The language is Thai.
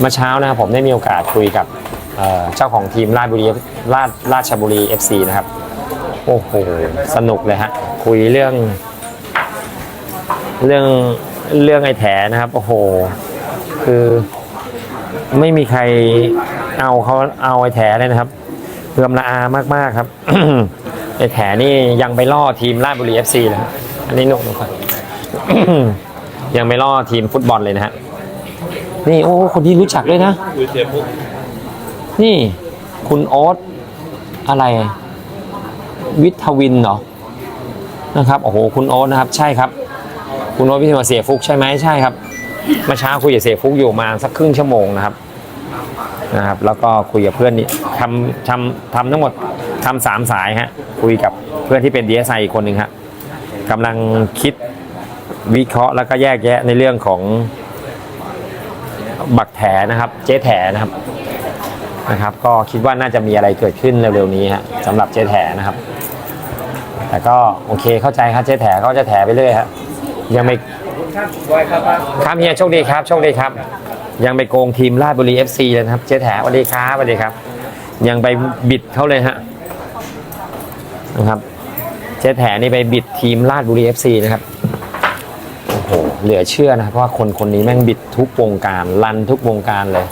เมื่อเช้านะครับผมได้มีโอกาสคุยกับเจ้าของทีมราชบุรีราชราชบุรี FC นะครับ โอ้โห สนุกเลยฮะ คุยเรื่อง เรื่องเรื่องไอ้แถนะครับ โอ้โห คือไม่มีใครเอาเขาเอาไอ้แถเลยนะครับเพื่อมละอามาก ๆ ครับ ไอ้แถนี่ยังไปล่อทีมราชบุรี FC เลยอันนี้หนุ่มก่อนยังไม่ล่อทีมฟุตบอลเลยนะฮะ นี่โอ้คนที่รู้จักด้วยนะ คุยเสียปุ๊บนี่ คุณโอ๊ตอะไร วิทวินเหรอนะครับโอ้โหคุณโอ๊ตนะครับ ใช่ครับ คุณโอ๊ตวิทยาเสียฟุกใช่ไหมใช่ครับเมื่อเช้าคุยกับเสียฟุกอยู่มาสักครึ่งชั่วโมงนะครับนะครับ แล้วก็คุยกับเพื่อนนี่ทำทำทำทั้งหมดทำสามสายฮะคุยกับเพื่อนที่เป็นดีเอสไออีกคนหนึ่งฮะกำลังคิดวิเคราะห์แล้วก็แยกแยะในเรื่องของ บักแถนะครับ เจ๊แถนะครับนะครับ ก็คิดว่าน่าจะมีอะไรเกิดขึ้นเร็วๆนี้ฮะสำหรับเจ๊แถนะครับ แต่ก็โอเคเข้าใจครับเจ๊แถเขาจะแถไปเรื่อยครับยังไม่ครับเฮียโชคดีครับโชคดีครับ ยังไปโกงทีมราชบุรี FC เลยนะครับ เจ๊แถสวัสดีครับสวัสดีครับ ยังไปบิดเขาเลยฮะนะครับ เจ๊แถนี่ไปบิดทีมราชบุรี FC นะครับโอ้โห เหลือเชื่อนะครับเพราะว่าคนคนนี้แม่งบิดทุกวงการ ลันทุกวงการเลย